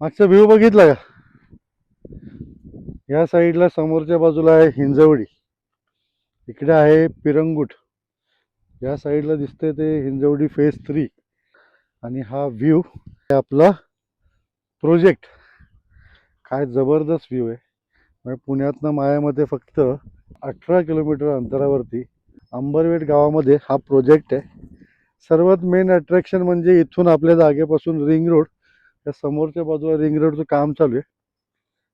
मागचा व्ह्यू बघितला का? या साईडला समोरच्या बाजूला आहे हिंजवडी. इकडे आहे पिरंगुट. या साईडला दिसतंय ते हिंजवडी फेज थ्री आणि हा व्ह्यू आपला प्रोजेक्ट काय जबरदस्त व्ह्यू आहे. म्हणजे पुण्यातनं मायामध्ये फक्त अठरा किलोमीटर अंतरावरती अंबरवेट गावामध्ये हा प्रोजेक्ट आहे. सर्वात मेन अट्रॅक्शन म्हणजे इथून आपल्या जागेपासून रिंग रोड त्या समोरच्या बाजूला रिंग रोडचं काम चालू आहे.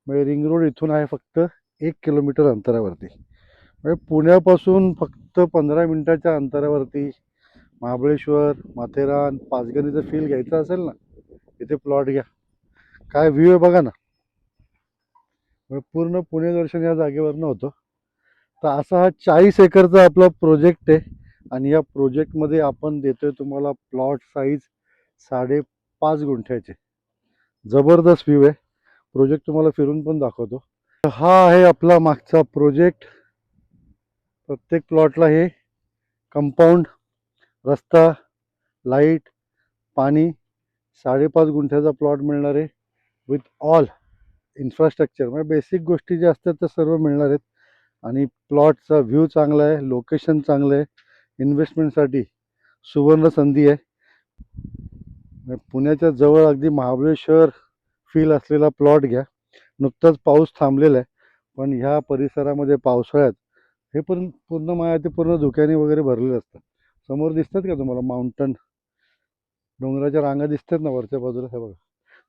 म्हणजे रिंग रोड इथून आहे फक्त एक किलोमीटर अंतरावरती. म्हणजे पुण्यापासून फक्त पंधरा मिनटाच्या अंतरावरती महाबळेश्वर माथेरान पाचगणीचं फील घ्यायचं असेल ना इथे प्लॉट घ्या. काय व्ह्यू आहे बघा ना. म्हणजे पूर्ण पुणे दर्शन या जागेवरनं होतं. तर असा हा चाळीस एकरचा आपला प्रोजेक्ट आहे. आणि या प्रोजेक्टमध्ये आपण देतोय तुम्हाला प्लॉट साईज साडेपाच गुंठ्याचे. जबरदस्त व्ह्यू आहे. प्रोजेक्ट तुम्हाला फिरून पण दाखवतो. तर हा आहे आपला मागचा प्रोजेक्ट प्रत्येक प्लॉटला हे कंपाऊंड रस्ता लाइट पाणी साडेपाच गुंठ्याचा प्लॉट मिळणार आहे. विथ ऑल इन्फ्रास्ट्रक्चर म्हणजे बेसिक गोष्टी ज्या असतात त्या सर्व मिळणार आहेत. आणि प्लॉटचा व्ह्यू चांगला आहे लोकेशन चांगलं आहे. इन्व्हेस्टमेंटसाठी सुवर्ण संधी आहे. पुण्याच्या जवळ अगदी महाबळेश्वर फील असलेला प्लॉट घ्या. नुकताच पाऊस थांबलेला आहे पण ह्या परिसरामध्ये पावसाळ्यात हे पण पूर्ण माया ते पूर्ण धुक्याने वगैरे भरलेलं असतं समोर दिसतात का तुम्हाला माउंटन डोंगराच्या रांगा दिसतात ना वरच्या बाजूला? हे बघा.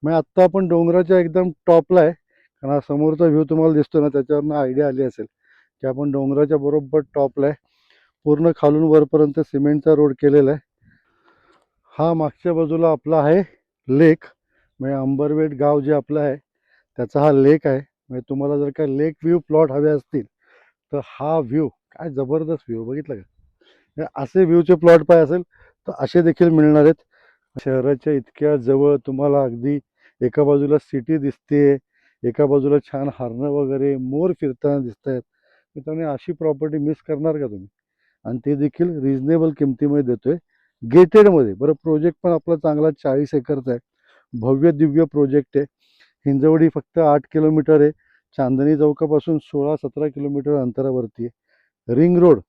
मग आत्ता आपण डोंगराच्या एकदम टॉपला आहे कारण हा समोरचा व्ह्यू तुम्हाला दिसतो ना त्याच्यावरनं आयडिया आली असेल की आपण डोंगराच्या बरोबर टॉपला आहे. पूर्ण खालून वरपर्यंत सिमेंटचा रोड केलेला आहे. हा मागच्या बाजूला आपला आहे लेक. म्हणजे अंबरवेट गाव जे आपलं आहे त्याचा हा लेक आहे. म्हणजे तुम्हाला जर का लेक व्ह्यू प्लॉट हवे असतील तर हा व्ह्यू काय जबरदस्त व्ह्यू बघितलं का? म्हणजे असे व्ह्यूचे प्लॉट पाहिजे असेल तर असे देखील मिळणार आहेत. शहराच्या इतक्या जवळ तुम्हाला अगदी एका बाजूला सिटी दिसते एका बाजूला छान हरणं वगैरे मोर फिरताना दिसत आहेत त्यामुळे अशी प्रॉपर्टी मिस करणार का तुम्ही? आणि ते देखील रिजनेबल किमतीमध्ये देतोय. गेटेडमध्ये बरं प्रोजेक्ट पण आपला चांगला चाळीस एकरचा आहे. भव्य दिव्य प्रोजेक्ट आहे. हिंजवडी फक्त आठ किलोमीटर आहे. चांदणी चौकापासून सोळा सतरा किलोमीटर अंतरावरती आहे. रिंग रोड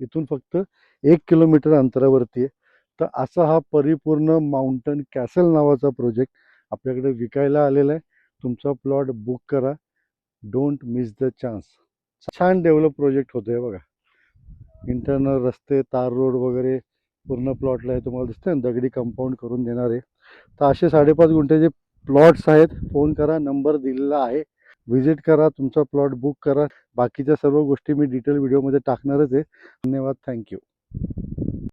इथून फक्त एक किलोमीटर अंतरावरती आहे. तर असा हा परिपूर्ण माउंटन कॅसल नावाचा प्रोजेक्ट आपल्याकडे विकायला आलेला आहे. तुमचा प्लॉट बुक करा. डोंट मिस द चान्स छान डेव्हलप प्रोजेक्ट होतो आहे बघा. इंटरनल रस्ते तार रोड वगैरे पूर्ण प्लॉटला हे तुम्हाला दिसतंय. ना दगडी कंपाऊंड करून देणार आहे. तर असे साडेपाच गुंठ्याचे प्लॉट्स आहेत फोन करा नंबर दिलेला आहे. व्हिजिट करा तुमचा प्लॉट बुक करा. बाकीच्या सर्व गोष्टी मी डिटेल व्हिडिओमध्ये टाकणारच आहे. धन्यवाद. थँक्यू